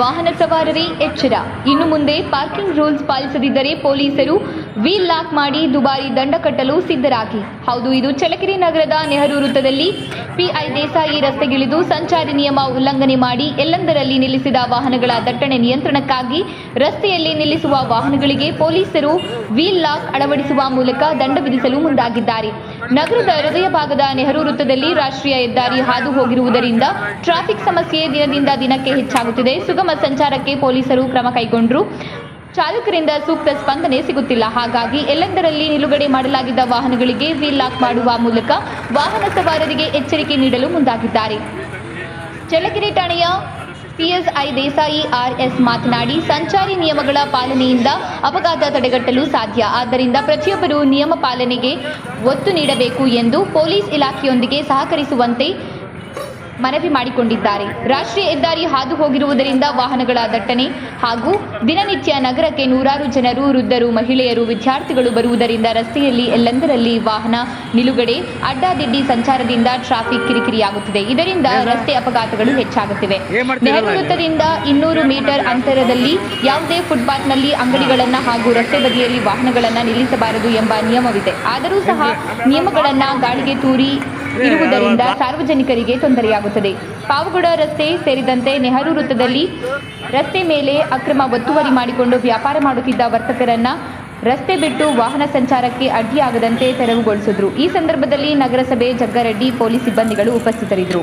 ವಾಹನ ಸವಾರರೇ ಎಚ್ಚರ. ಇನ್ನು ಮುಂದೆ ಪಾರ್ಕಿಂಗ್ ರೂಲ್ಸ್ ಪಾಲಿಸದಿದ್ದರೆ ಪೊಲೀಸರು ವೀಲ್ ಲಾಕ್ ಮಾಡಿ ದುಬಾರಿ ದಂಡ ಕಟ್ಟಲು ಸಿದ್ಧರಾಗಿ. ಹೌದು, ಇದು ಚಳ್ಳಕೆರೆ ನಗರದ ನೆಹರು ವೃತ್ತದಲ್ಲಿ ಪಿಐ ದೇಸಾಯಿ ರಸ್ತೆಗಿಳಿದು ಸಂಚಾರಿ ನಿಯಮ ಉಲ್ಲಂಘನೆ ಮಾಡಿ ಎಲ್ಲೆಂದರಲ್ಲಿ ನಿಲ್ಲಿಸಿದ ವಾಹನಗಳ ದಟ್ಟಣೆ ನಿಯಂತ್ರಣಕ್ಕಾಗಿ ರಸ್ತೆಯಲ್ಲಿ ನಿಲ್ಲಿಸುವ ವಾಹನಗಳಿಗೆ ಪೊಲೀಸರು ವೀಲ್ ಲಾಕ್ ಅಳವಡಿಸುವ ಮೂಲಕ ದಂಡ ವಿಧಿಸಲು ಮುಂದಾಗಿದ್ದಾರೆ. ನಗರದ ಹೃದಯ ಭಾಗದ ನೆಹರು ವೃತ್ತದಲ್ಲಿ ರಾಷ್ಟ್ರೀಯ ಹೆದ್ದಾರಿ ಹಾದು ಹೋಗಿರುವುದರಿಂದ ಟ್ರಾಫಿಕ್ ಸಮಸ್ಯೆ ದಿನದಿಂದ ದಿನಕ್ಕೆ ಹೆಚ್ಚಾಗುತ್ತಿದೆ. ಸುಗಮ ಸಂಚಾರಕ್ಕೆ ಪೊಲೀಸರು ಕ್ರಮ ಕೈಗೊಂಡರು. ಚಾಲಕರಿಂದ ಸೂಕ್ತ ಸ್ಪಂದನೆ ಸಿಗುತ್ತಿಲ್ಲ. ಹಾಗಾಗಿ ಎಲ್ಲೆಂದರಲ್ಲಿ ನಿಲುಗಡೆ ಮಾಡಲಾಗಿದ್ದ ವಾಹನಗಳಿಗೆ ವೀಲ್ ಲಾಕ್ ಮಾಡುವ ಮೂಲಕ ವಾಹನ ಸವಾರರಿಗೆ ಎಚ್ಚರಿಕೆ ನೀಡಲು ಮುಂದಾಗಿದ್ದಾರೆ. ಚಳ್ಳಕೆರೆ ಠಾಣೆಯ ಪಿಎಸ್ಐ ದೇಸಾಯಿ ಆರ್ಎಸ್ ಮಾತನಾಡಿ, ಸಂಚಾರಿ ನಿಯಮಗಳ ಪಾಲನೆಯಿಂದ ಅಪಘಾತ ತಡೆಗಟ್ಟಲು ಸಾಧ್ಯ. ಆದ್ದರಿಂದ ಪ್ರತಿಯೊಬ್ಬರು ನಿಯಮ ಪಾಲನೆಗೆ ಒತ್ತು ನೀಡಬೇಕು ಎಂದು ಪೊಲೀಸ್ ಇಲಾಖೆಯೊಂದಿಗೆ ಸಹಕರಿಸುವಂತೆ ಮನವಿ ಮಾಡಿಕೊಂಡಿದ್ದಾರೆ. ರಾಷ್ಟ್ರೀಯ ಹೆದ್ದಾರಿ ಹಾದು ಹೋಗಿರುವುದರಿಂದ ವಾಹನಗಳ ದಟ್ಟಣೆ ಹಾಗೂ ದಿನನಿತ್ಯ ನಗರಕ್ಕೆ ನೂರಾರು ಜನರು ವೃದ್ಧರು ಮಹಿಳೆಯರು ವಿದ್ಯಾರ್ಥಿಗಳು ಬರುವುದರಿಂದ ರಸ್ತೆಯಲ್ಲಿ ಎಲ್ಲೆಂದರಲ್ಲಿ ವಾಹನ ನಿಲುಗಡೆ ಅಡ್ಡಾದಿಡ್ಡಿ ಸಂಚಾರದಿಂದ ಟ್ರಾಫಿಕ್ ಕಿರಿಕಿರಿಯಾಗುತ್ತಿದೆ. ಇದರಿಂದ ರಸ್ತೆ ಅಪಘಾತಗಳು ಹೆಚ್ಚಾಗುತ್ತಿವೆ. ನೆಹರು ವೃತ್ತದಿಂದ ಇನ್ನೂರು ಮೀಟರ್ ಅಂತರದಲ್ಲಿ ಯಾವುದೇ ಫುಟ್ಪಾತ್ನಲ್ಲಿ ಅಂಗಡಿಗಳನ್ನು ಹಾಗೂ ರಸ್ತೆ ಬದಿಯಲ್ಲಿ ವಾಹನಗಳನ್ನು ನಿಲ್ಲಿಸಬಾರದು ಎಂಬ ನಿಯಮವಿದೆ. ಆದರೂ ಸಹ ನಿಯಮಗಳನ್ನು ಗಾಳಿಗೆ ತೂರಿ ಇರುವುದರಿಂದ ಸಾರ್ವಜನಿಕರಿಗೆ ತೊಂದರೆಯಾಗುತ್ತದೆ. ಪಾವಗಡ ರಸ್ತೆ ಸೇರಿದಂತೆ ನೆಹರು ವೃತ್ತದಲ್ಲಿ ರಸ್ತೆ ಮೇಲೆ ಅಕ್ರಮ ಒತ್ತುವರಿ ಮಾಡಿಕೊಂಡು ವ್ಯಾಪಾರ ಮಾಡುತ್ತಿದ್ದ ವರ್ತಕರನ್ನ ರಸ್ತೆ ಬಿಟ್ಟು ವಾಹನ ಸಂಚಾರಕ್ಕೆ ಅಡ್ಡಿಯಾಗದಂತೆ ತೆರವುಗೊಳಿಸಿದ್ರು. ಈ ಸಂದರ್ಭದಲ್ಲಿ ನಗರಸಭೆ ಜಗ್ಗರೆಡ್ಡಿ ಪೊಲೀಸ್ ಸಿಬ್ಬಂದಿಗಳು ಉಪಸ್ಥಿತರಿದ್ದರು.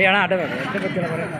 ಏ ಅಣ್ಣ ಅಡ್ಡ ಬೇಡ. ಅಡ್ಡ ಗೊತ್ತಿಲ್ಲ ಬರೋಣ.